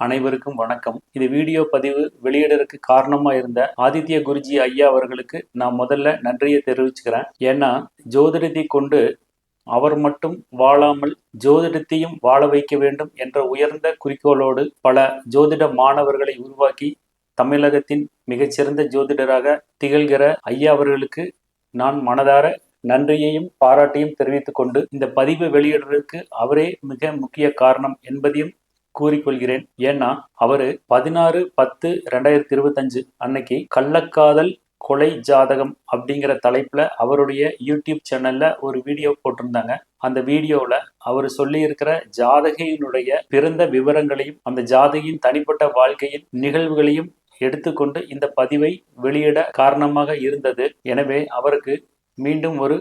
அனைவருக்கும் வணக்கம். இது வீடியோ பதிவு வெளியிடறதுக்கு காரணமா இருந்த ஆதித்ய குருஜி ஐயா அவர்களுக்கு நான் முதல்ல நன்றியை தெரிவிச்சுக்கிறேன். ஏன்னா ஜோதிடத்தை கொண்டு அவர் மட்டும் வாழாமல் ஜோதிடத்தையும் வாழ வைக்க வேண்டும் என்ற உயர்ந்த குறிக்கோளோடு பல ஜோதிட மாணவர்களை உருவாக்கி தமிழகத்தின் மிகச்சிறந்த ஜோதிடராக திகழ்கிற ஐயா அவர்களுக்கு நான் மனதார நன்றியையும் பாராட்டையும் தெரிவித்துக் கொண்டு இந்த பதிவு வெளியிடுறதுக்கு அவரே மிக முக்கிய காரணம் என்பதையும் கூறிக்கொள்கிறேன். ஏன்னா அவரு பதினாறு பத்து ரெண்டாயிரத்தி இருபத்தஞ்சு அன்னைக்கு கள்ளக்காதல் கொலை ஜாதகம் அப்படிங்கிற தலைப்புல அவருடைய யூடியூப் சேனல்ல ஒரு வீடியோ போட்டிருந்தாங்க. அந்த வீடியோவில் அவர் சொல்லியிருக்கிற ஜாதகையினுடைய பிறந்த விவரங்களையும் அந்த ஜாதகியின் தனிப்பட்ட வாழ்க்கையின் நிகழ்வுகளையும் எடுத்துக்கொண்டு இந்த பதிவை வெளியிட காரணமாக இருந்தது. எனவே அவருக்கு மீண்டும் ஒரு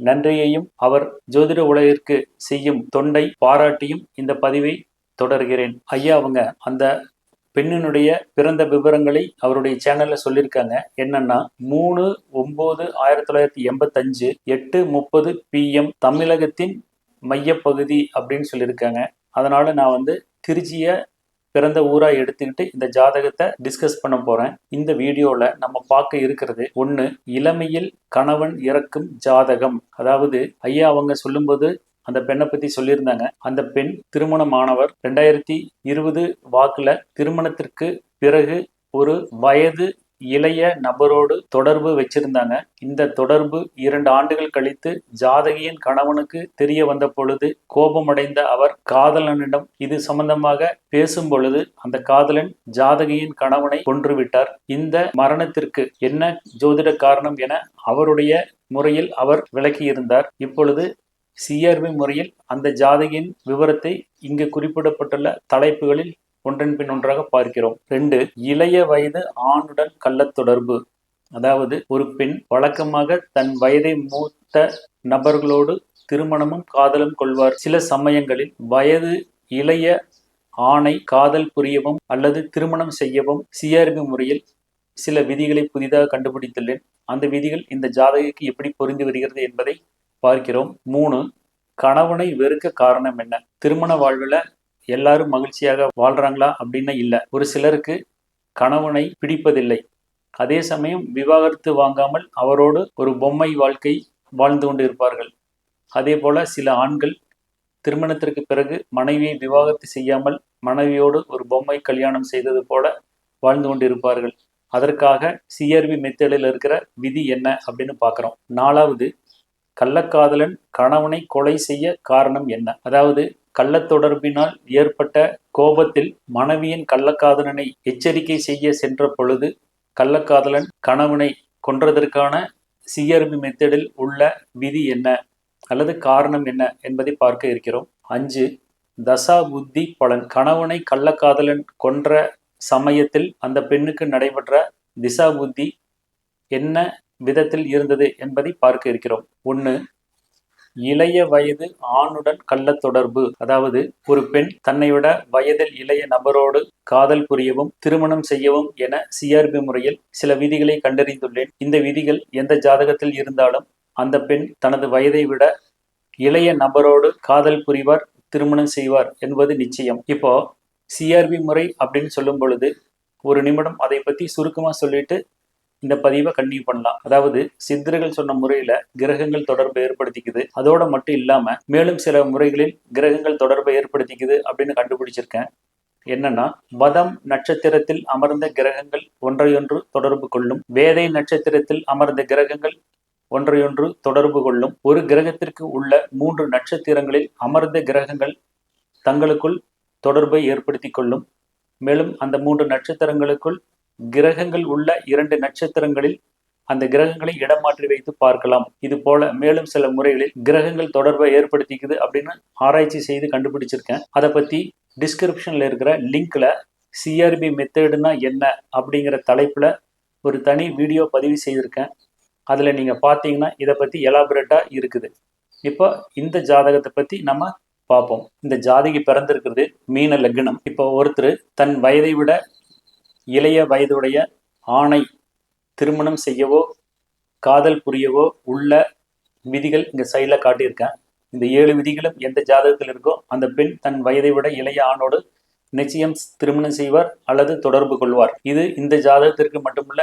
நன்றியையும் அவர் ஜோதிட உலகிற்கு செய்யும் தொண்டை பாராட்டியும் இந்த பதிவை தொடர்கிறேன். ஐயா அவங்க அந்த பெண்ணினுடைய பிறந்த விவரங்களை அவருடைய சேனல்ல சொல்லியிருக்காங்க. என்னன்னா மூணு ஒன்பது ஆயிரத்தி தொள்ளாயிரத்தி எண்பத்தஞ்சு எட்டு முப்பது பிஎம் தமிழகத்தின் மையப்பகுதி அப்படின்னு சொல்லியிருக்காங்க. அதனால நான் வந்து திருச்சியை பிறந்த ஊராக எடுத்துக்கிட்டு இந்த ஜாதகத்தை டிஸ்கஸ் பண்ண போகிறேன் இந்த வீடியோவில் நம்ம பார்க்க இருக்கிறது ஒன்று இளமையில் கணவன் இறக்கும் ஜாதகம். அதாவது ஐயா அவங்க சொல்லும்போது அந்த பெண்ணை பத்தி சொல்லியிருந்தாங்க. அந்த பெண் திருமணமானவர். ரெண்டாயிரத்தி இருபது வாக்குல திருமணத்திற்கு பிறகு ஒரு வயது இளைய நபரோடு தொடர்பு வச்சிருந்தாங்க. இந்த தொடர்பு இரண்டு ஆண்டுகள் கழித்து ஜாதகியின் கணவனுக்கு தெரிய வந்த பொழுது கோபமடைந்த அவர் காதலனிடம் இது சம்பந்தமாக பேசும் பொழுது அந்த காதலன் ஜாதகியின் கணவனை கொன்றுவிட்டார். இந்த மரணத்திற்கு என்ன ஜோதிட காரணம் என அவருடைய முறையில் அவர் விளக்கியிருந்தார். இப்பொழுது சிஆர்பி முறையில் அந்த ஜாதகின் விவரத்தை இங்கு குறிப்பிடப்பட்டுள்ள தலைப்புகளில் ஒன்றன் பின் ஒன்றாக பார்க்கிறோம். ரெண்டு இளைய வயது ஆணுடன் கள்ளத் தொடர்பு. அதாவது ஒரு பெண் வழக்கமாக தன் வயதை மூத்த நபர்களோடு திருமணமும் காதலும் கொள்வார். சில சமயங்களில் வயது இளைய ஆணை காதல் புரியவும் அல்லது திருமணம் செய்யவும் சிஆர்பி முறையில் சில விதிகளை புதிதாக கண்டுபிடித்துள்ளேன். அந்த விதிகள் இந்த ஜாதகிக்கு எப்படி பொருந்தி வருகிறது என்பதை பார்க்கிறோம். மூணு கணவனை வெறுக்க காரணம் என்ன? திருமண வாழ்வில் எல்லாரும் மகிழ்ச்சியாக வாழ்றாங்களா அப்படின்னு இல்லை. ஒரு சிலருக்கு கணவனை பிடிப்பதில்லை. அதே சமயம் விவாகரத்து வாங்காமல் அவரோடு ஒரு பொம்மை வாழ்க்கை வாழ்ந்து கொண்டு இருப்பார்கள் அதே போல சில ஆண்கள் திருமணத்திற்கு பிறகு மனைவியை விவாகரத்து செய்யாமல் மனைவியோடு ஒரு பொம்மை கல்யாணம் செய்தது போல வாழ்ந்து கொண்டு இருப்பார்கள் அதற்காக சிஆர்பி மெத்தடில் இருக்கிற விதி என்ன அப்படின்னு பார்க்குறோம். நாலாவது கள்ளக்காதலன் கணவனை கொலை செய்ய காரணம் என்ன? அதாவது கள்ளத்தொடர்பினால் ஏற்பட்ட கோபத்தில் மனைவியின் கள்ளக்காதலனை எச்சரிக்கை செய்ய சென்ற பொழுது கள்ளக்காதலன் கணவனை கொன்றதற்கான சிஆர்பி மெத்தடில் உள்ள விதி என்ன? அல்லது காரணம் என்ன? என்பதை பார்க்க இருக்கிறோம். அஞ்சு தசா புத்தி பலன். கணவனை கள்ளக்காதலன் கொன்ற சமயத்தில் அந்த பெண்ணுக்கு நடைபெற்ற திசா புத்தி என்ன? விதத்தில் இருந்தது என்பதை பார்க்க இருக்கிறோம். ஒன்று இளைய வயது ஆணுடன் கள்ள தொடர்பு. அதாவது ஒரு பெண் தன்னை விட வயதில் இளைய நபரோடு காதல் புரியவும் திருமணம் செய்யவும் என சிஆர்பி முறையில் சில விதிகளை கண்டறிந்துள்ளேன். இந்த விதிகள் எந்த ஜாதகத்தில் இருந்தாலும் அந்த பெண் தனது வயதை விட இளைய நபரோடு காதல் புரிவார் திருமணம் செய்வார் என்பது நிச்சயம். இப்போ சிஆர்பி முறை அப்படின்னு சொல்லும் பொழுது ஒரு நிமிடம் அதை பத்தி சுருக்கமா சொல்லிட்டு இந்த பதிவை கண்டினியூ பண்ணலாம். அதாவது சித்தர்கள் சொன்ன முறையில கிரகங்கள் தொடர்பை ஏற்படுத்திக்குது. அதோட மட்டும் இல்லாம மேலும் சில முறைகளில் கிரகங்கள் தொடர்பை ஏற்படுத்திக்குது அப்படின்னு கண்டுபிடிச்சிருக்கேன். என்னன்னா வதம் நட்சத்திரத்தில் அமர்ந்த கிரகங்கள் ஒன்றையொன்று தொடர்பு கொள்ளும். வேதை நட்சத்திரத்தில் அமர்ந்த கிரகங்கள் ஒன்றையொன்று தொடர்பு கொள்ளும். ஒரு கிரகத்திற்கு உள்ள மூன்று நட்சத்திரங்களில் அமர்ந்த கிரகங்கள் தங்களுக்குள் தொடர்பை ஏற்படுத்தி கொள்ளும். மேலும் அந்த மூன்று நட்சத்திரங்களுக்குள் கிரகங்கள் உள்ள இரண்டு நட்சத்திரங்களில் அந்த கிரகங்களை இடமாற்றி வைத்து பார்க்கலாம். இது போல மேலும் சில முறைகளில் கிரகங்கள் தொடர்பை ஏற்படுத்திக்குது அப்படின்னு ஆராய்ச்சி செய்து கண்டுபிடிச்சிருக்கேன். அதை பத்தி டிஸ்கிரிப்ஷன்ல இருக்கிற லிங்க்ல சிஆர்பி மெத்தேடுனா என்ன அப்படிங்கிற தலைப்புல ஒரு தனி வீடியோ பதிவு செய்திருக்கேன். அதில் நீங்கள் பார்த்தீங்கன்னா இதை பற்றி எலாபரேட்டாக இருக்குது. இப்போ இந்த ஜாதகத்தை பற்றி நம்ம பார்ப்போம். இந்த ஜாதகி பிறந்திருக்கிறது மீன லக்னம். இப்போ ஒருத்தர் தன் வயதை விட இளைய வயதுடைய ஆணை திருமணம் செய்யவோ காதல் புரியவோ உள்ள விதிகள் இங்கே சைடில் காட்டியிருக்கேன். இந்த ஏழு விதிகளும் எந்த ஜாதகத்தில் இருக்கோ அந்த பெண் தன் வயதை விட இளைய ஆணோடு நிச்சயம் திருமணம் செய்வார் அல்லது தொடர்பு கொள்வார். இது இந்த ஜாதகத்திற்கு மட்டுமல்ல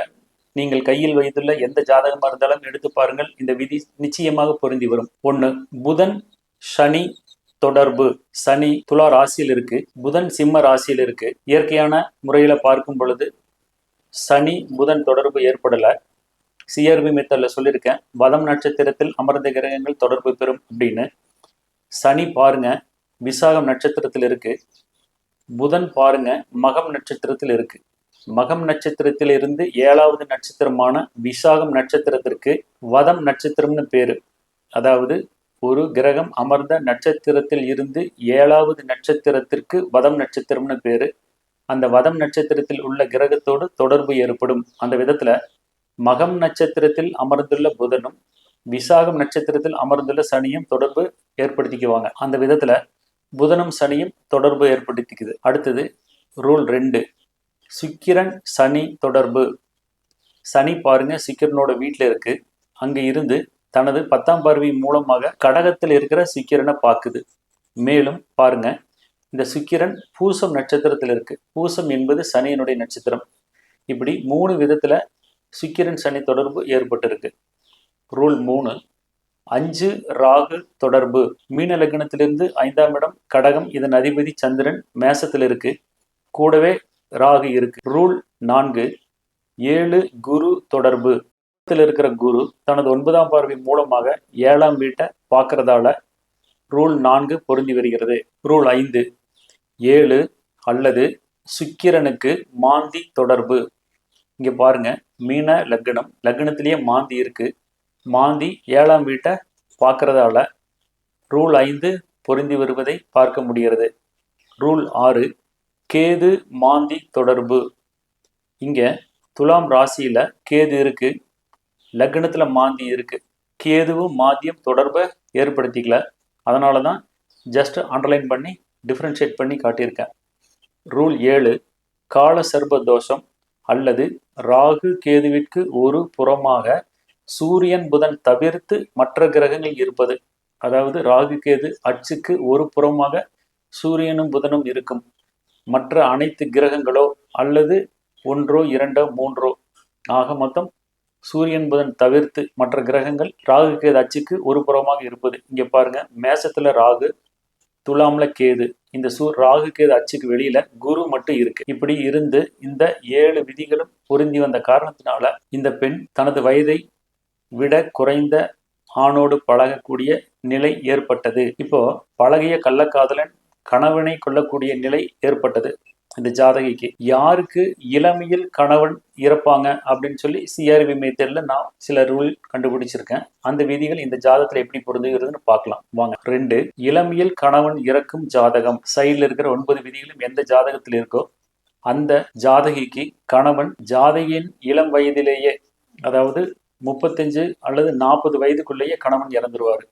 நீங்கள் கையில் வைத்துள்ள எந்த ஜாதகமாக இருந்தாலும் எடுத்து பாருங்கள். இந்த விதி நிச்சயமாக பொருந்தி வரும். ஒன்று புதன் சனி தொடர்பு சனி துலா ராசியில் இருக்கு. புதன் சிம்ம ராசியில் இருக்கு. இயற்கையான முறையில பார்க்கும் பொழுது சனி புதன் தொடர்பு ஏற்படல. சிஆர்பி மெத்தட்ல சொல்லியிருக்கேன். வதம் நட்சத்திரத்தில் அமர்ந்த கிரகங்கள் தொடர்பு பெறும் அப்படின்னு. சனி பாருங்க விசாகம் நட்சத்திரத்தில் இருக்கு. புதன் பாருங்க மகம் நட்சத்திரத்தில் இருக்கு. மகம் நட்சத்திரத்தில் இருந்து ஏழாவது நட்சத்திரமான விசாகம் நட்சத்திரத்திற்கு வதம் நட்சத்திரம்னு பேரு. அதாவது ஒரு கிரகம் அமர்ந்த நட்சத்திரத்தில் இருந்து ஏழாவது நட்சத்திரத்திற்கு வதம் நட்சத்திரம்னு பேரு. அந்த வதம் நட்சத்திரத்தில் உள்ள கிரகத்தோடு தொடர்பு ஏற்படும். அந்த விதத்துல மகம் நட்சத்திரத்தில் அமர்ந்துள்ள புதனும் விசாகம் நட்சத்திரத்தில் அமர்ந்துள்ள சனியும் தொடர்பு ஏற்படுத்திக்குவாங்க. அந்த விதத்துல புதனும் சனியும் தொடர்பு ஏற்படுத்திக்குது. அடுத்தது ரூல் ரெண்டு. சுக்கிரன் சனி தொடர்பு. சனி பாருங்க சுக்கிரனோட வீட்டில் இருக்கு. அங்கே இருந்து தனது பத்தாம் பார்வை மூலமாக கடகத்தில் இருக்கிற சுக்கிரனை பார்க்குது. மேலும் பாருங்க இந்த சுக்கிரன் பூசம் நட்சத்திரத்தில் இருக்கு. பூசம் என்பது சனியினுடைய நட்சத்திரம். இப்படி மூணு விதத்துல சுக்கிரன் சனி தொடர்பு ஏற்பட்டிருக்கு. ரூல் மூணு அஞ்சு ராகு தொடர்பு. மீன லக்னத்திலிருந்து ஐந்தாம் இடம் கடகம் இதன் அதிபதி சந்திரன் மேசத்தில் இருக்கு. கூடவே ராகு இருக்கு. ரூல் நான்கு ஏழு குரு தொடர்பு. இருக்கிற குரு தனது ஒன்பதாம் பார்வை மூலமாக ஏழாம் வீட்டை பார்க்கறதால ரூல் நான்கு பொருந்தி வருகிறது. ரூல் ஐந்து ஏழு அல்லது சுக்கிரனுக்கு மாந்தி தொடர்பு. இங்க பாருங்க மீன லக்னம் லக்னத்திலேயே மாந்தி இருக்கு. மாந்தி ஏழாம் வீட்டை பார்க்கறதால ரூல் ஐந்து பொருந்தி வருவதை பார்க்க முடிகிறது. ரூல் ஆறு கேது மாந்தி தொடர்பு. இங்க துலாம் ராசியில் கேது இருக்கு. லக்னத்துல மாந்தி இருக்கு. கேதுவும் மாந்தியும் தொடர்பை ஏற்படுத்திக்கல. அதனால தான் ஜஸ்ட் அண்டர்லைன் பண்ணி டிஃப்ரென்ஷியேட் பண்ணி காட்டியிருக்கேன். ரூல் ஏழு கால சர்ப தோஷம் அல்லது ராகு கேதுவிற்கு ஒரு புறமாக சூரியன் புதன் தவிர்த்து மற்ற கிரகங்கள் இருப்பது. அதாவது ராகு கேது அச்சுக்கு ஒரு புறமாக சூரியனும் புதனும் இருக்கும். மற்ற அனைத்து கிரகங்களோ அல்லது ஒன்றோ இரண்டோ மூன்றோ. ஆக மொத்தம் சூரியன் புதன் தவிர்த்து மற்ற கிரகங்கள் ராகு கேது அச்சுக்கு ஒரு புறமாக இருப்பது. இங்க பாருங்க மேசத்துல ராகு துலாம்ல கேது. இந்த சூர் ராகு கேது அச்சுக்கு வெளியில குரு மட்டும் இருக்கு. இப்படி இருந்து இந்த ஏழு விதிகளும் பொருந்தி வந்த காரணத்தினால இந்த பெண் தனது வயதை விட குறைந்த ஆணோடு பழகக்கூடிய நிலை ஏற்பட்டது. இப்போ பழகிய கள்ளக்காதலன் கணவனை கொள்ளக்கூடிய நிலை ஏற்பட்டது. இந்த ஜாதகிக்கு. யாருக்கு இளமையில் கணவன் இறப்பாங்க அப்படின்னு சொல்லி சிஆர்வி மெத்தட்ல நான் சில ரூல் கண்டுபிடிச்சிருக்கேன். அந்த விதிகள் இந்த ஜாதகத்துல எப்படி பொருந்துகிறதுன்னு பார்க்கலாம். வாங்க. ரெண்டு இளமையில் கணவன் இறக்கும் ஜாதகம். சைடில் இருக்கிற ஒன்பது விதிகளும் எந்த ஜாதகத்தில் இருக்கோ அந்த ஜாதகிக்கு கணவன் ஜாதகியின் இளம் வயதிலேயே அதாவது முப்பத்தஞ்சு அல்லது நாற்பது வயதுக்குள்ளேயே கணவன் இறந்துருவாரு.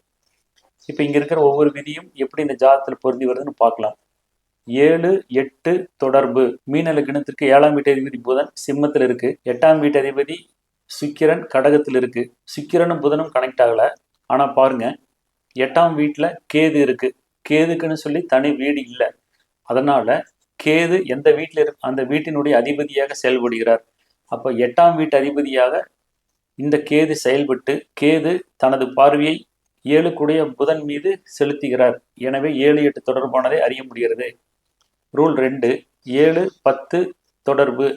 இப்போ இங்க இருக்கிற ஒவ்வொரு விதியும் எப்படி இந்த ஜாதகத்தில் பொருந்தி வருதுன்னு பார்க்கலாம். ஏழு எட்டு தொடர்பு. மீன லக்னத்திற்கு ஏழாம் வீட்டு அதிபதி புதன் சிம்மத்தில் இருக்கு. எட்டாம் வீட்டு அதிபதி சுக்கிரன் கடகத்தில் இருக்கு. சுக்கிரனும் புதனும் கனெக்ட் ஆகல. ஆனா பாருங்க எட்டாம் வீட்டில் கேது இருக்கு. கேதுக்குன்னு சொல்லி தனி வீடு இல்லை. அதனால கேது எந்த வீட்டில் இரு அந்த வீட்டினுடைய அதிபதியாக செயல்படுகிறார். அப்போ எட்டாம் வீட்டு அதிபதியாக இந்த கேது செயல்பட்டு கேது தனது பார்வையை ஏழுக்குடைய புதன் மீது செலுத்துகிறார். எனவே ஏழு எட்டு தொடர்பானதை அறிய முடிகிறது. ரூல் ரெண்டு ஏழு பத்து தொடர்பு.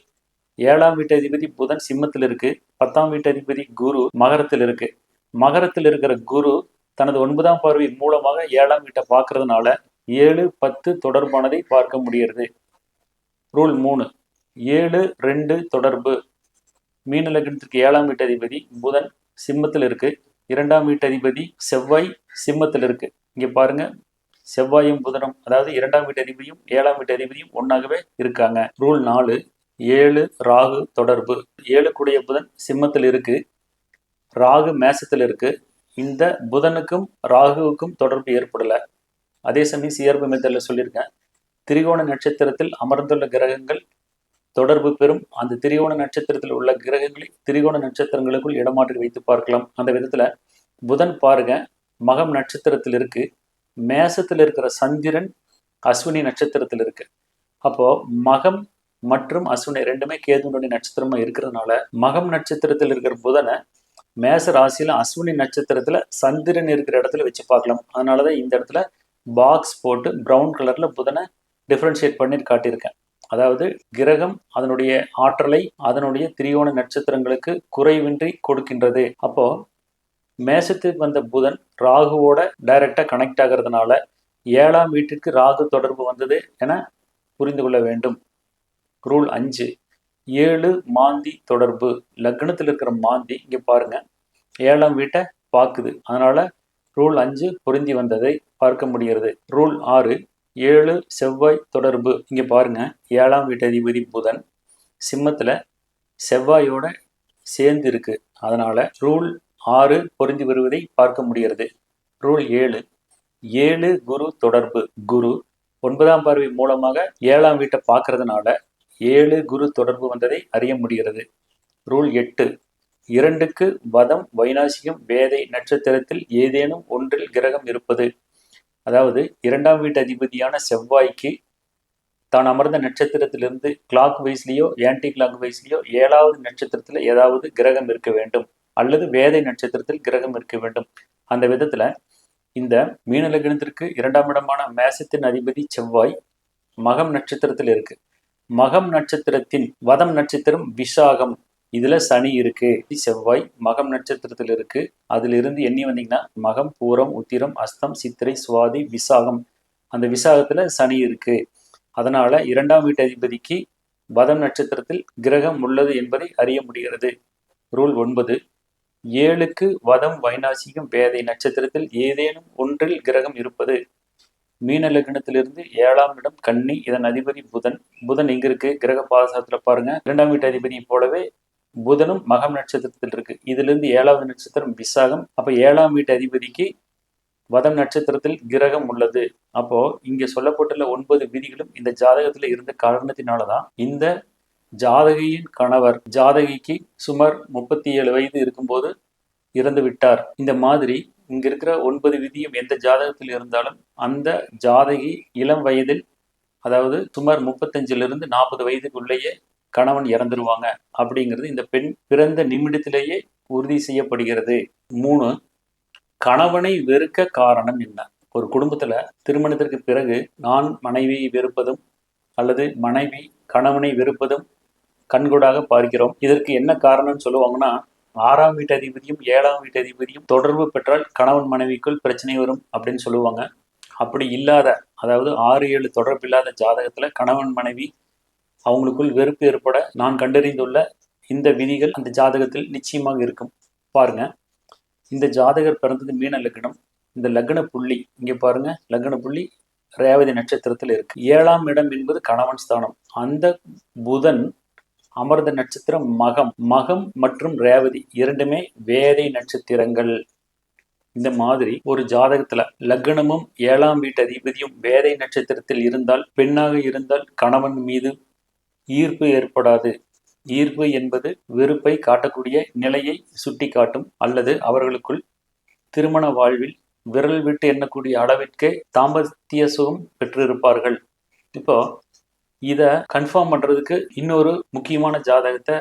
ஏழாம் வீட்டு அதிபதி புதன் சிம்மத்தில் இருக்கு. பத்தாம் வீட்டு அதிபதி குரு மகரத்தில் இருக்கு. மகரத்தில் இருக்கிற குரு தனது ஒன்பதாம் பார்வை மூலமாக ஏழாம் வீட்டை பார்க்கறதுனால ஏழு பத்து தொடர்பானதை பார்க்க முடிகிறது. ரூல் மூணு ஏழு ரெண்டு தொடர்பு. மீன லக்னத்திற்கு ஏழாம் வீட்டு அதிபதி புதன் சிம்மத்தில் இருக்கு. இரண்டாம் வீட்டு அதிபதி செவ்வாய் சிம்மத்தில் இருக்கு. இங்க பாருங்க செவ்வாயும் புதனும் அதாவது இரண்டாம் வீட்டு அதிபதியும் ஏழாம் வீட்டு அதிபதியும் ஒன்றாகவே இருக்காங்க. ரூல் நாலு ஏழு ராகு தொடர்பு. ஏழு கூடிய புதன் சிம்மத்தில் இருக்கு. ராகு மேசத்தில் இருக்கு. இந்த புதனுக்கும் ராகுவுக்கும் தொடர்பு ஏற்படல. அதே சமயம் சிஆர்பி மெத்தடில் சொல்லியிருக்கேன். திரிகோண நட்சத்திரத்தில் அமர்ந்துள்ள கிரகங்கள் தொடர்பு பெறும். அந்த திரிகோண நட்சத்திரத்தில் உள்ள கிரகங்களை திரிகோண நட்சத்திரங்களுக்குள் இடமாற்றி வைத்து பார்க்கலாம். அந்த விதத்தில் புதன் பாருங்க மகம் நட்சத்திரத்தில் இருக்கு. மேசத்தில் இருக்கிற சந்திரன் அஸ்வினி நட்சத்திரத்தில் இருக்கு. அப்போ மகம் மற்றும் அஸ்வினி ரெண்டுமே கேதுனுடைய நட்சத்திரமா இருக்கிறதுனால மகம் நட்சத்திரத்தில் இருக்கிற புதனை மேச ராசியில அஸ்வினி நட்சத்திரத்துல சந்திரன் இருக்கிற இடத்துல வச்சு பார்க்கலாம். அதனாலதான் இந்த இடத்துல பாக்ஸ் போட்டு ப்ரௌன் கலர்ல புதனை டிஃப்ரென்ஷியேட் பண்ணி காட்டியிருக்கேன். அதாவது கிரகம் அதனுடைய ஆற்றலை அதனுடைய திரியோண நட்சத்திரங்களுக்கு குறைவின்றி கொடுக்கின்றது. அப்போ மேசத்துக்கு வந்த புதன் ராகுவோட டைரக்டா கனெக்ட் ஆகிறதுனால ஏழாம் வீட்டிற்கு ராகு தொடர்பு வந்தது என புரிந்து கொள்ள வேண்டும். ரூல் அஞ்சு ஏழு மாந்தி தொடர்பு. லக்னத்தில் இருக்கிற மாந்தி இங்க பாருங்க ஏழாம் வீட்டை பார்க்குது. அதனால ரூல் அஞ்சு பொருந்தி வந்ததை பார்க்க முடிகிறது. ரூல் ஆறு ஏழு செவ்வாய் தொடர்பு. இங்க பாருங்க ஏழாம் வீட்டதிபதி புதன் சிம்மத்துல செவ்வாயோட சேர்ந்து இருக்கு. அதனால ரூல் ஆறு பொருந்தி வருவதை பார்க்க முடிகிறது. ரூல் ஏழு. ஏழு குரு தொடர்பு. குரு ஒன்பதாம் பார்வை மூலமாக ஏழாம் வீட்டை பார்க்கறதுனால ஏழு குரு தொடர்பு வந்ததை அறிய முடிகிறது. ரூல் எட்டு. இரண்டுக்கு வதம் வைனாசியம் வேதை நட்சத்திரத்தில் ஏதேனும் ஒன்றில் கிரகம் இருப்பது. அதாவது இரண்டாம் வீட்டு அதிபதியான செவ்வாய்க்கு தான் அமர்ந்த நட்சத்திரத்திலிருந்து கிளாக் வைஸ்லேயோ ஆன்டி கிளாக் வைஸ்லேயோ ஏழாவது நட்சத்திரத்தில் ஏதாவது கிரகம் இருக்க வேண்டும். அல்லது வேதை நட்சத்திரத்தில் கிரகம் இருக்க வேண்டும். அந்த விதத்துல இந்த மீன லக்னத்திற்கு இரண்டாம் இடமான மேசத்தின் அதிபதி செவ்வாய் மகம் நட்சத்திரத்தில் இருக்கு. மகம் நட்சத்திரத்தின் வதம் நட்சத்திரம் விசாகம். இதுல சனி இருக்கு. செவ்வாய் மகம் நட்சத்திரத்தில் இருக்கு. அதுல இருந்து எண்ணி வந்தீங்கன்னா மகம் பூரம் உத்திரம் அஸ்தம் சித்திரை சுவாதி விசாகம். அந்த விசாகத்துல சனி இருக்கு. அதனால இரண்டாம் வீட்டு அதிபதிக்கு வதம் நட்சத்திரத்தில் கிரகம் உள்ளது என்பதை அறிய முடிகிறது. ரூல் ஒன்பது. ஏழுக்கு வதம் வைநாசிகம் பேதை நட்சத்திரத்தில் ஏதேனும் ஒன்றில் கிரகம் இருப்பது. மீன லக்னத்திலிருந்து ஏழாம் இடம் கன்னி இதன் அதிபதி புதன். புதன் எங்க இருக்கு? கிரக பாதசாரத்துல பாருங்க. இரண்டாம் வீட்டு அதிபதியை போலவே புதனும் மகம் நட்சத்திரத்தில் இருக்கு. இதுல இருந்து ஏழாவது நட்சத்திரம் விசாகம். அப்ப ஏழாம் வீட்டு அதிபதிக்கு வதம் நட்சத்திரத்தில் கிரகம் உள்ளது. அப்போ இங்க சொல்லப்பட்டுள்ள ஒன்பது விதிகளும் இந்த ஜாதகத்துல இருந்த காரணத்தினாலதான் இந்த ஜாதகியின் கணவர் ஜாதகிக்கு சுமார் முப்பத்தி ஏழு வயது இருக்கும்போது இறந்து விட்டார். இந்த மாதிரி இங்க இருக்கிற ஒன்பது விதியும் எந்த ஜாதகத்தில் இருந்தாலும் அந்த ஜாதகி இளம் வயதில் அதாவது சுமார் முப்பத்தஞ்சிலிருந்து நாற்பது வயதுக்குள்ளேயே கணவன் இறந்துருவாங்க அப்படிங்கிறது இந்த பெண் பிறந்த நிமிடத்திலேயே உறுதி செய்யப்படுகிறது. மூணு கணவனை வெறுக்க காரணம் என்ன? ஒரு குடும்பத்துல திருமணத்திற்கு பிறகு நான் மனைவியை வெறுப்பதும் அல்லது மனைவி கணவனை வெறுப்பதும் கண்கூடாக பார்க்கிறோம். இதற்கு என்ன காரணம்னு சொல்லுவாங்கன்னா ஆறாம் வீட்டு அதிபதியும் ஏழாம் வீட்டு அதிபதியும் தொடர்பு பெற்றால் கணவன் மனைவிக்குள் பிரச்சனை வரும் அப்படின்னு சொல்லுவாங்க. அப்படி இல்லாத அதாவது ஆறு ஏழு தொடர்பு இல்லாத ஜாதகத்துல கணவன் மனைவி அவங்களுக்குள் வெறுப்பு ஏற்பட நான் கண்டறிந்துள்ள இந்த விதிகள் அந்த ஜாதகத்தில் நிச்சயமாக இருக்கும். பாருங்க. இந்த ஜாதகர் பிறந்தது மீன லக்னம். இந்த லக்ன புள்ளி இங்கே பாருங்க லக்ன புள்ளி ரேவதி நட்சத்திரத்தில் இருக்கு. ஏழாம் இடம் என்பது கணவன் ஸ்தானம். அந்த புதன் அமர்ந்த நட்சத்திரம் மகம். மகம் மற்றும் ரேவதி இரண்டுமே வேதை நட்சத்திரங்கள். இந்த மாதிரி ஒரு ஜாதகத்துல லக்னமும் ஏழாம் வீட்டு அதிபதியும் வேதை நட்சத்திரத்தில் இருந்தால் பெண்ணாக இருந்தால் கணவன் மீது ஈர்ப்பு ஏற்படாது. ஈர்ப்பு என்பது வெறுப்பை காட்டக்கூடிய நிலையை சுட்டி காட்டும் அல்லது அவர்களுக்குள் திருமண வாழ்வில் விரல் விட்டு எண்ணக்கூடிய அளவிற்கே தாம்பத்திய சுகம் பெற்றிருப்பார்கள். இப்போ இதை கன்ஃபார்ம் பண்றதுக்கு இன்னொரு முக்கியமான ஜாதகத்தை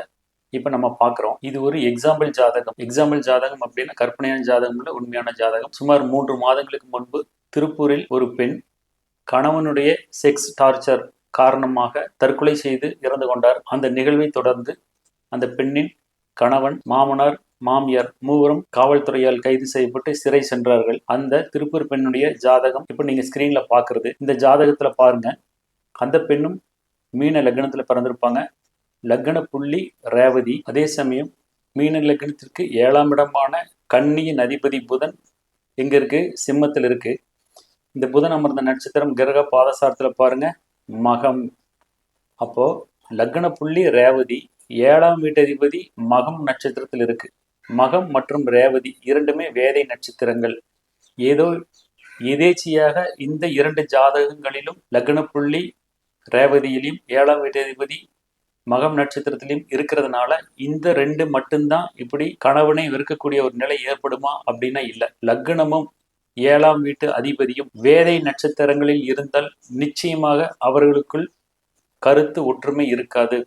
இப்போ நம்ம பார்க்குறோம் இது ஒரு எக்ஸாம்பிள் ஜாதகம். எக்ஸாம்பிள் ஜாதகம் அப்படின்னா கற்பனையான ஜாதகம் இல்லை உண்மையான ஜாதகம். சுமார் மூன்று மாதங்களுக்கு முன்பு திருப்பூரில் ஒரு பெண் கணவனுடைய செக்ஸ் டார்ச்சர் காரணமாக தற்கொலை செய்து இறந்து கொண்டார். அந்த நிகழ்வை தொடர்ந்து அந்த பெண்ணின் கணவன் மாமனார் மாமியார் மூவரும் காவல்துறையால் கைது செய்யப்பட்டு சிறை சென்றார்கள். அந்த திருப்பூர் பெண்ணுடைய ஜாதகம் இப்போ நீங்க ஸ்கிரீன்ல பாக்குறது. இந்த ஜாதகத்துல பாருங்க. அந்த பெண்ணும் மீன லக்னத்தில் பிறந்திருப்பாங்க. லக்ன புள்ளி ரேவதி அதே சமயம் மீன லக்னத்திற்கு ஏழாம் இடமான கன்னியின் அதிபதி புதன் எங்க இருக்கு? சிம்மத்தில் இருக்கு. இந்த புதன் அமர்ந்த நட்சத்திரம் கிரக பாதசாரத்துல பாருங்க. மகம். அப்போ லக்ன புள்ளி ரேவதி ஏழாம் வீட்டதிபதி மகம் நட்சத்திரத்தில் இருக்கு. மகம் மற்றும் ரேவதி இரண்டுமே வேதை நட்சத்திரங்கள். ஏதோ எதேச்சியாக இந்த இரண்டு ஜாதகங்களிலும் லக்ன புள்ளி ரேவதியிலும் ஏழாம் வீட்டதிபதி மகம் நட்சத்திரத்திலையும் இருக்கிறதுனால இந்த ரெண்டு மட்டும்தான் இப்படி கணவனை வெறுக்கக்கூடிய ஒரு நிலை ஏற்படுமா அப்படின்னா இல்லை. லக்னமும் ஏழாம் வீட்டு அதிபதியும் வேதை நட்சத்திரங்களில் இருந்தால் நிச்சயமாக அவர்களுக்குள் கருத்து ஒற்றுமை இருக்காது.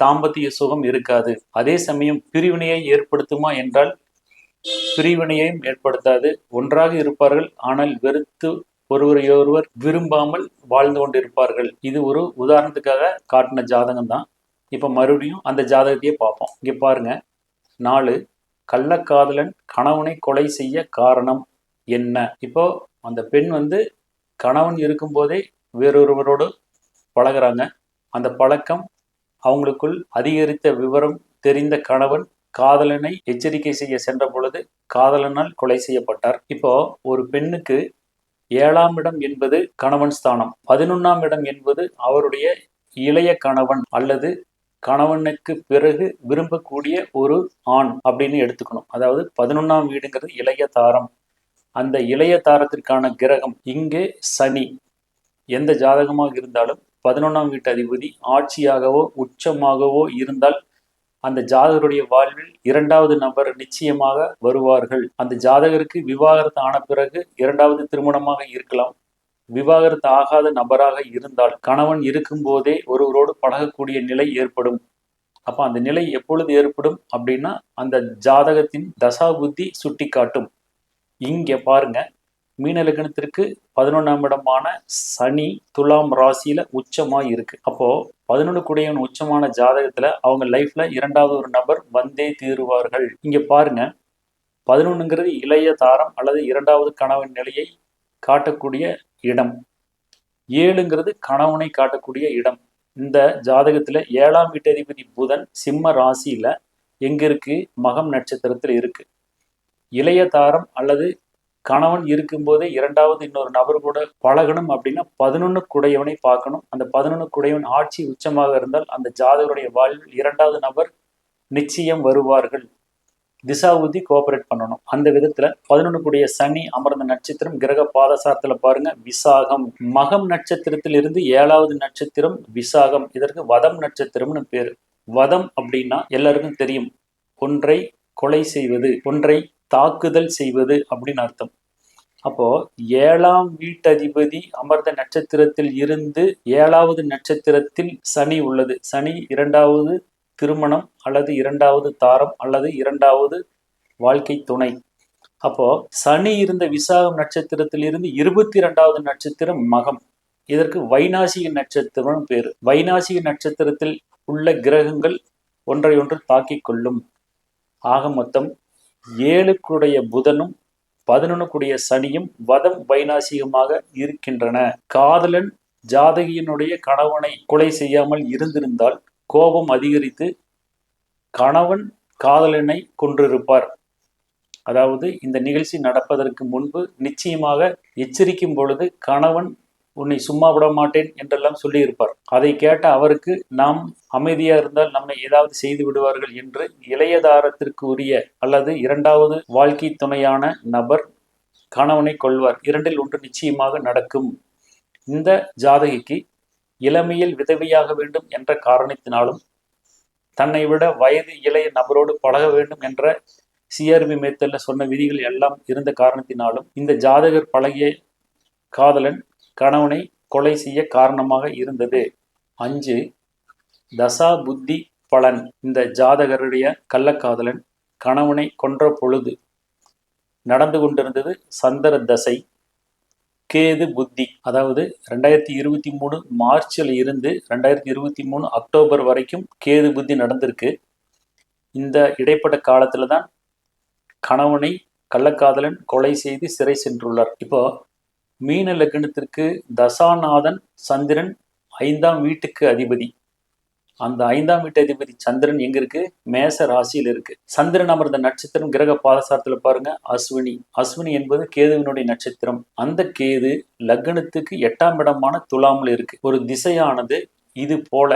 தாம்பத்திய சுகம் இருக்காது. அதே சமயம் பிரிவினையை ஏற்படுத்துமா என்றால் பிரிவினையையும் ஏற்படுத்தாது. ஒன்றாக இருப்பார்கள் ஆனால் வெறுத்து ஒருவரையொருவர் விரும்பாமல் வாழ்ந்து கொண்டிருப்பார்கள். இது ஒரு உதாரணத்துக்காக காட்டின ஜாதகம் தான் இப்போ மறுபடியும் அந்த ஜாதகத்தையே பார்ப்போம். இங்கே பாருங்க. நாலு கள்ளக்காதலன் கணவனை கொலை செய்ய காரணம் என்ன? இப்போ அந்த பெண் வந்து கணவன் இருக்கும்போதே வேறொருவரோடு பழகுறாங்க. அந்த பழக்கம் அவங்களுக்குள் அதிகரித்த விவரம் தெரிந்த கணவன் காதலனை எச்சரிக்கை செய்ய சென்ற பொழுது காதலனால் கொலை செய்யப்பட்டார். இப்போ ஒரு பெண்ணுக்கு ஏழாம் இடம் என்பது கணவன் ஸ்தானம் பதினொன்றாம் இடம் என்பது அவருடைய இளைய கணவன் அல்லது கணவனுக்கு பிறகு விரும்பக்கூடிய ஒரு ஆண் அப்படின்னு எடுத்துக்கணும். அதாவது பதினொன்றாம் வீடுங்கிறது இளைய தாரம். அந்த இளைய தாரத்திற்கான கிரகம் இங்கே சனி. எந்த ஜாதகமாக இருந்தாலும் பதினொன்றாம் வீட்டு அதிபதி ஆட்சியாகவோ உச்சமாகவோ இருந்தால் அந்த ஜாதகருடைய வாழ்வில் இரண்டாவது நபர் நிச்சயமாக வருவார்கள். அந்த ஜாதகருக்கு விவாகரத்து ஆன பிறகு இரண்டாவது திருமணமாக இருக்கலாம். விவாகரத்து ஆகாத நபராக இருந்தால் கணவன் இருக்கும் போதே ஒருவரோடு பழகக்கூடிய நிலை ஏற்படும். அப்ப அந்த நிலை எப்பொழுது ஏற்படும் அப்படின்னா அந்த ஜாதகத்தின் தசா புத்தி சுட்டி காட்டும் இங்க பாருங்க மீன லக்னத்திற்கு பதினொன்றாம் இடமான சனி துலாம் ராசியில உச்சமா இருக்கு. அப்போ பதினொன்று கூடியவன் உச்சமான ஜாதகத்துல அவங்க லைஃப்ல இரண்டாவது ஒரு நபர் வந்தே தீருவார்கள். இங்க பாருங்க. பதினொன்றுங்கிறது இளைய தாரம் அல்லது இரண்டாவது கணவன் நிலையை காட்டக்கூடிய இடம். ஏழுங்கிறது கணவனை காட்டக்கூடிய இடம். இந்த ஜாதகத்துல ஏழாம் வீட்டதிபதி புதன் சிம்ம ராசியில எங்க இருக்கு? மகம் நட்சத்திரத்தில் இருக்கு. இளைய தாரம் அல்லது கணவன் இருக்கும்போதே இரண்டாவது இன்னொரு நபர் கூட பழகணும் அப்படின்னா பதினொன்று குடையவனை பார்க்கணும். அந்த பதினொன்று குடையவன் ஆட்சி உச்சமாக இருந்தால் அந்த ஜாதகருடைய வாழ்வில் இரண்டாவது நபர் நிச்சயம் வருவார்கள். திசா ஊதி கோஆபரேட் பண்ணணும். அந்த விதத்துல பதினொன்று கூடிய சனி அமர்ந்த நட்சத்திரம் கிரக பாதசாரத்துல பாருங்க விசாகம். மகம் நட்சத்திரத்தில் இருந்து ஏழாவது நட்சத்திரம் விசாகம். இதற்கு வதம் நட்சத்திரம்னு பேரு. வதம் அப்படின்னா எல்லாருக்கும் தெரியும். ஒன்றை கொலை செய்வது. ஒன்றை தாக்குதல் செய்வது அப்படின்னு அர்த்தம். அப்போ ஏழாம் வீட்டதிபதி அமர்ந்த நட்சத்திரத்தில் இருந்து ஏழாவது நட்சத்திரத்தில் சனி உள்ளது. சனி இரண்டாவது திருமணம் அல்லது இரண்டாவது தாரம் அல்லது இரண்டாவது வாழ்க்கை துணை. அப்போ சனி இருந்த விசாகம் நட்சத்திரத்தில் இருந்து இருபத்தி இரண்டாவது நட்சத்திரம் மகம். இதற்கு வைநாசிக நட்சத்திரம் பேர். வைநாசிக நட்சத்திரத்தில் உள்ள கிரகங்கள் ஒன்றை ஒன்று தாக்கிக் கொள்ளும். ஆக மொத்தம் ஏழுக்குடைய புதனும் பதினொன்றுக்குடைய சனியும் வதம் வைநாசிகமாக இருக்கின்றன. காதலன் ஜாதகியினுடைய கணவனை கொலை செய்யாமல் இருந்திருந்தால் கோபம் அதிகரித்து கணவன் காதலனை கொன்றிருப்பார். அதாவது இந்த நிகழ்ச்சி நடப்பதற்கு முன்பு நிச்சயமாக எச்சரிக்கும் பொழுது கணவன் உன்னை சும்மா விட மாட்டேன் என்றெல்லாம் சொல்லியிருப்பார். அதை கேட்ட அவருக்கு நாம் அமைதியா இருந்தால் நம்மை ஏதாவது செய்து விடுவார்கள் என்று இளையதாரத்திற்கு உரிய அல்லது இரண்டாவது வாழ்க்கை துணையான நபர் கணவனை கொள்வார் இரண்டில் ஒன்று நிச்சயமாக நடக்கும். இந்த ஜாதகிக்கு இளமையில் விதவையாக வேண்டும் என்ற காரணத்தினாலும் தன்னை விட வயது இளைய நபரோடு பழக வேண்டும் என்ற சிஆர்பி மேத்தல்ல சொன்ன விதிகள் எல்லாம் இருந்த காரணத்தினாலும் இந்த ஜாதகர் பழகிய காதலன் கணவனை கொலை செய்ய காரணமாக இருந்தது. அஞ்சு தசா புத்தி பலன். இந்த ஜாதகருடைய கள்ளக்காதலன் கணவனை கொன்ற பொழுது நடந்து கொண்டிருந்தது சந்திர தசை கேது புத்தி. அதாவது ரெண்டாயிரத்தி இருபத்தி மூணு மார்ச்சில் இருந்து ரெண்டாயிரத்தி இருபத்தி மூணு அக்டோபர் வரைக்கும் கேது புத்தி நடந்திருக்கு. இந்த இடைப்பட்ட காலத்தில் தான் கணவனை கள்ளக்காதலன் கொலை செய்து சிறை சென்றுள்ளார். இப்போ மீன லக்னத்திற்கு தசாநாதன் சந்திரன் ஐந்தாம் வீட்டுக்கு அதிபதி. அந்த ஐந்தாம் வீட்டு அதிபதி சந்திரன் எங்க இருக்கு? மேச ராசியில் இருக்கு. சந்திரன் அமர்ந்த நட்சத்திரம் கிரக பாதசாரத்துல பாருங்க அஸ்வினி. அஸ்வினி என்பது கேதுவினுடைய நட்சத்திரம். அந்த கேது லக்னத்துக்கு எட்டாம் இடமான துலாமில் இருக்கு. ஒரு திசையானது இது போல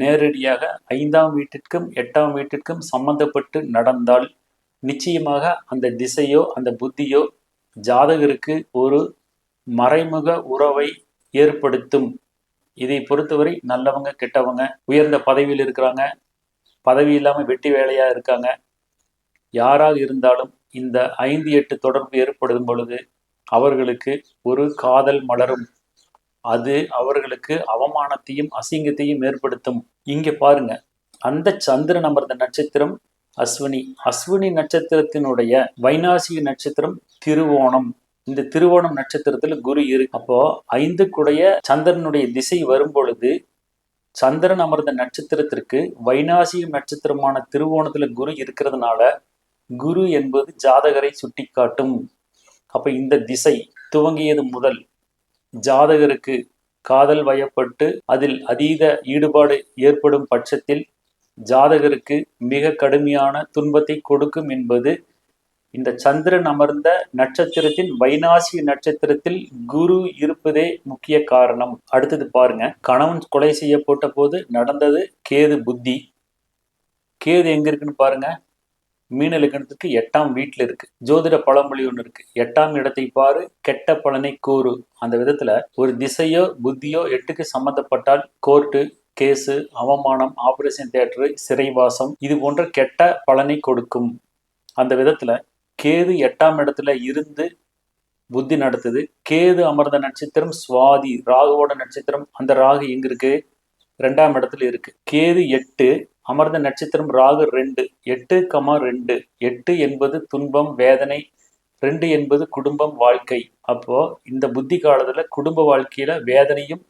நேரடியாக ஐந்தாம் வீட்டிற்கும் எட்டாம் வீட்டிற்கும் சம்பந்தப்பட்டு நடந்தால் நிச்சயமாக அந்த திசையோ அந்த புத்தியோ ஜாதகருக்கு ஒரு மறைமுக உறவை ஏற்படுத்தும். இதை பொறுத்தவரை நல்லவங்க கெட்டவங்க உயர்ந்த பதவியில் இருக்கிறாங்க. பதவி இல்லாமல் வெட்டி வேலையா இருக்காங்க. யாராக இருந்தாலும் இந்த ஐந்து எட்டு தொடர்பு ஏற்படும் பொழுது அவர்களுக்கு ஒரு காதல் மலரும். அது அவர்களுக்கு அவமானத்தையும் அசிங்கத்தையும் ஏற்படுத்தும். இங்க பாருங்க. அந்த சந்திரன் அமர்ந்த நட்சத்திரம் அஸ்வினி. அஸ்வினி நட்சத்திரத்தினுடைய வைநாசிக நட்சத்திரம் திருவோணம். இந்த திருவோணம் நட்சத்திரத்துல குரு இருக்கு அப்போ ஐந்துக்குடைய சந்திரனுடைய திசை வரும் பொழுது சந்திரன் அமர்ந்த நட்சத்திரத்திற்கு வைநாசிக நட்சத்திரமான திருவோணத்துல குரு இருக்கிறதுனால குரு என்பது ஜாதகரை சுட்டிக்காட்டும். அப்ப இந்த திசை துவங்கியது முதல் ஜாதகருக்கு காதல் வயப்பட்டு அதில் அதீத ஈடுபாடு ஏற்படும் பட்சத்தில் ஜாதகருக்கு மிக கடுமையான துன்பத்தை கொடுக்கும் என்பது இந்த சந்திரன் அமர்ந்த நட்சத்திரத்தின் வைனாசி நட்சத்திரத்தில் குரு இருப்பதே முக்கிய காரணம். அடுத்தது பாருங்க. கணவன் கொலை செய்யப்பட்ட போது நடந்தது கேது புத்தி. கேது எங்க இருக்குன்னு பாருங்க. மீன லக்னத்துக்கு எட்டாம் வீட்டில் இருக்கு. ஜோதிட பழமொழி ஒன்று இருக்கு. எட்டாம் இடத்தை பாரு கெட்ட பலனை கூறு. அந்த விதத்துல ஒரு திசையோ புத்தியோ எட்டுக்கு சம்பந்தப்பட்டால் கோர்ட்டு கேஸு அவமானம் ஆபரேஷன் தியேட்டரு சிறைவாசம் இது போன்ற கெட்ட பலனை கொடுக்கும். அந்த விதத்துல கேது எட்டாம் இடத்துல இருந்து புத்தி நடத்துது. கேது அமர்ந்த நட்சத்திரம் சுவாதி ராகுவோட நட்சத்திரம் அந்த ராகு எங்க இருக்கு? ரெண்டாம் இடத்துல இருக்கு. கேது எட்டு அமர்ந்த நட்சத்திரம் ராகு ரெண்டு எட்டு கமா ரெண்டு. எட்டு என்பது துன்பம் வேதனை ரெண்டு என்பது குடும்பம் வாழ்க்கை. அப்போ இந்த புத்தி காலத்துல குடும்ப வாழ்க்கையில வேதனையும்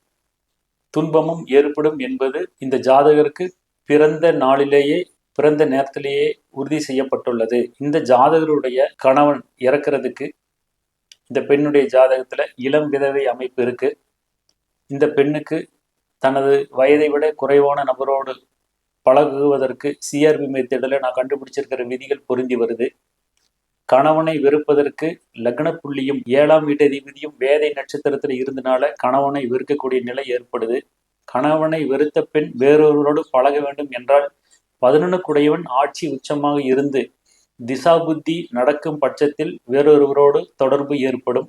துன்பமும் ஏற்படும் என்பது இந்த ஜாதகருக்கு பிறந்த நாளிலேயே பிறந்த நேரத்திலேயே உறுதி செய்யப்பட்டுள்ளது. இந்த ஜாதகருடைய கணவன் இறக்கிறதுக்கு இந்த பெண்ணுடைய ஜாதகத்துல இளம் விதவை அமைப்பு இருக்கு. இந்த பெண்ணுக்கு தனது வயதை விட குறைவான நபரோடு பழகுவதற்கு சிஆர்பி மெத்தடில் நான் கண்டுபிடிச்சிருக்கிற விதிகள் பொருந்தி வருது. கணவனை வெறுப்பதற்கு லக்ன புள்ளியும் ஏழாம் வீட்டதிபதியும் வேதை நட்சத்திரத்தில் இருந்தனால கணவனை வெறுக்கக்கூடிய நிலை ஏற்படுது. கணவனை வெறுத்த பெண் வேறொருவரோடு பழக வேண்டும் என்றால் பதினொன்னுக்குடையவன் ஆட்சி உச்சமாக இருந்து திசா புத்தி நடக்கும் பட்சத்தில் வேறொருவரோடு தொடர்பு ஏற்படும்.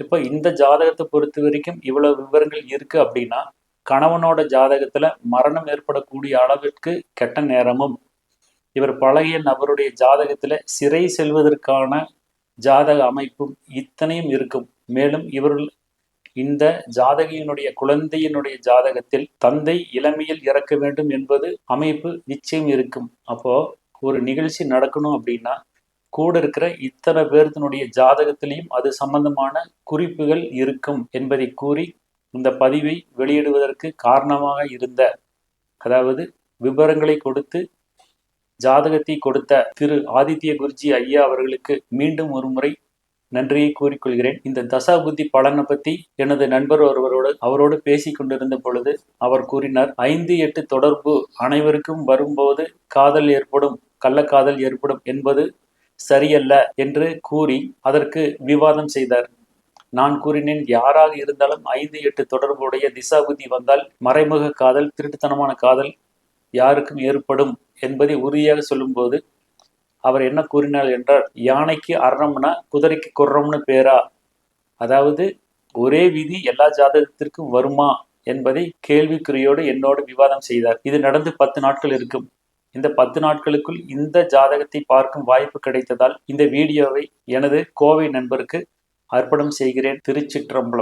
இப்போ இந்த ஜாதகத்தை பொறுத்த வரைக்கும் இவ்வளவு விவரங்கள் இருக்கு அப்படின்னா கணவனோட ஜாதகத்துல மரணம் ஏற்படக்கூடிய அளவிற்கு கெட்ட நேரமும் இவர் பழகிய நபருடைய ஜாதகத்துல சிறை செல்வதற்கான ஜாதக அமைப்பும் இத்தனையும் இருக்கும். மேலும் இவர்கள் இந்த ஜாதகியினுடைய குழந்தையினுடைய ஜாதகத்தில் தந்தை இளமையில் இறக்க வேண்டும் என்பது அமைப்பு நிச்சயம் இருக்கும். அப்போ ஒரு நிகழ்ச்சி நடக்கணும் அப்படின்னா கூட இருக்கிற இத்தனை பேர்த்தினுடைய ஜாதகத்திலையும் அது சம்பந்தமான குறிப்புகள் இருக்கும் என்பதை கூறி இந்த பதிவை வெளியிடுவதற்கு காரணமாக இருந்த அதாவது விவரங்களை கொடுத்து ஜாதகத்தை கொடுத்த திரு ஆதித்ய குருஜி ஐயா அவர்களுக்கு மீண்டும் ஒரு முறை நன்றியை கூறிக்கொள்கிறேன். இந்த தசா புத்தி பலனை பத்தி எனது நண்பர் ஒருவரோடு அவரோடு பேசி கொண்டிருந்த பொழுது அவர் கூறினார் ஐந்து எட்டு தொடர்பு அனைவருக்கும் வரும்போது காதல் ஏற்படும் கள்ளக்காதல் ஏற்படும் என்பது சரியல்ல என்று கூறி அதற்கு விவாதம் செய்தார். நான் கூறினேன் யாராக இருந்தாலும் ஐந்து எட்டு தொடர்புடைய திசா புத்தி வந்தால் மறைமுக காதல் திருட்டுத்தனமான காதல் யாருக்கும் ஏற்படும் என்பதை உறுதியாக சொல்லும்போது அவர் என்ன கூறினார் என்றால் யானைக்கு அறம்னா குதிரைக்கு குர்றம்னு பேரா? அதாவது ஒரே விதி எல்லா ஜாதகத்திற்கும் வருமா என்பதை கேள்விக்குறியோடு என்னோடு விவாதம் செய்தார். இது நடந்து பத்து நாட்கள் இருக்கும். இந்த பத்து நாட்களுக்குள் இந்த ஜாதகத்தை பார்க்கும் வாய்ப்பு கிடைத்ததால் இந்த வீடியோவை எனது கோவை நண்பருக்கு அர்ப்பணம் செய்கிறேன். திருச்சிற்றம்பலம்.